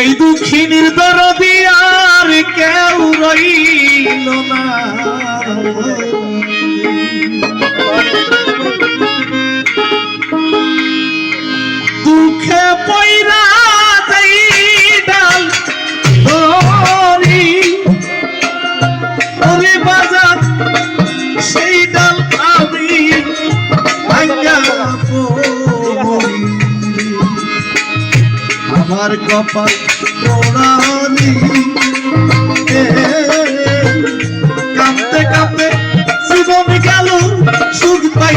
এই দুঃখিনীর দরদি আর কেউ রইল না। আমার কপাল পোড়ালি কাঁপতে কাঁপতে জীবন গেল সুখ পাই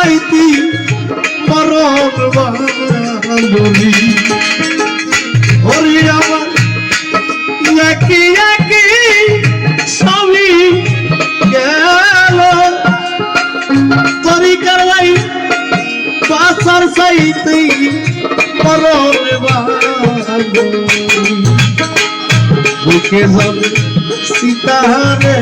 সাইতি মরণ বান্ধবী। হরি আমার একে একে সবই গেল। তরিকার লাই পাশার সাইতি মরণ বান্ধবী। বুকে জলে সীতারে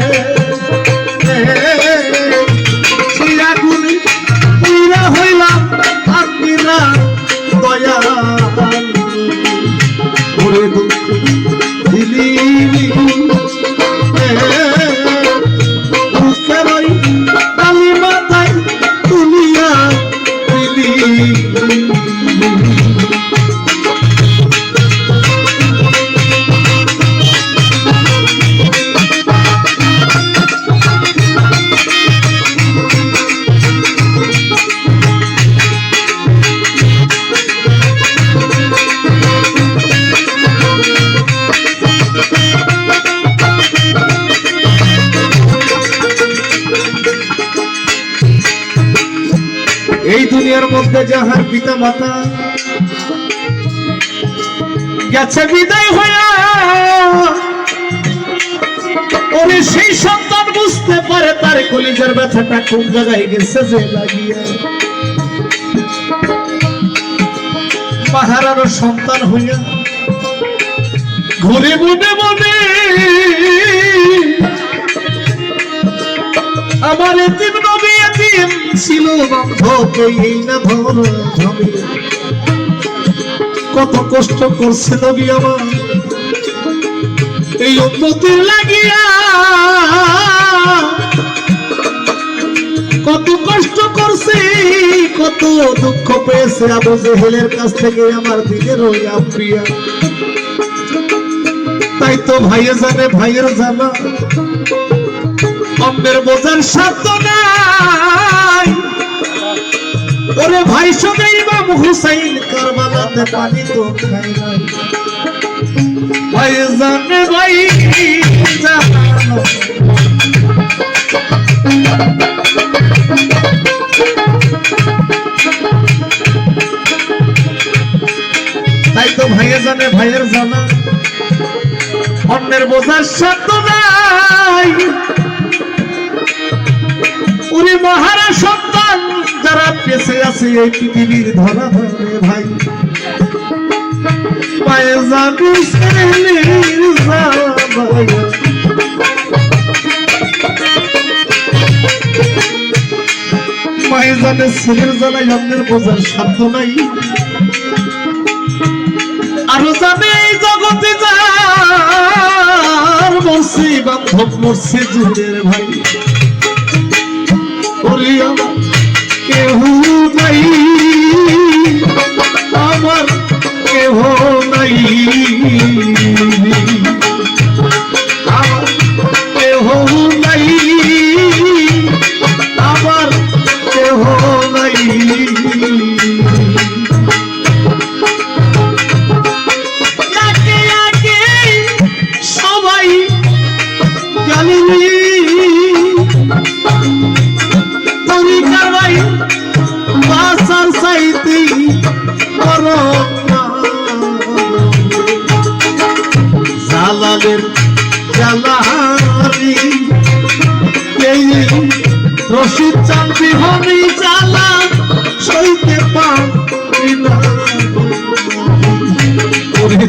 দুনিয়ার মধ্যে যাহার পিতা মাতা গেছে বিদায় হইয়া, ওরে সেই সন্তান বুঝতে পারে তার কলিজার ব্যথাটা কোন জায়গায় গেছে যে লাগিয়া। পাহারারও সন্তান হইয়া ঘুরে মনে মনে কত কষ্ট করছে নবী আমার। এই উন্নতির লাগিয়া কত কষ্ট করছে, কত দুঃখ পেয়েছে। আবু জেহেলের কাছ থেকে আমার দিনের ওই আপ্রিয়া তাই তো ভাইয়ে জানে ভাইয়ের জানা। অম্বের বোঝার সাধ্য ওরে ভাই সবে ইমাম হুসাইন কারবালাতে পানি তো খাই নাই ভাই জানে তাই তো ভাইয়ে জানে ভাইয়ের জানা। অন্যের বোঝার সাধ্য নাই। উনি মহারা সন্তান যারা বেঁচে আছে এই পৃথিবীর ধরা ধরে ভাই। পায়ে যাবি মায়ে জানে ছেলের জ্বালাই বোঝার সাধ্য নাই। আরও জানে এই জগতে যার মরছি বান্ধব মরছে ভাই ওরে যদি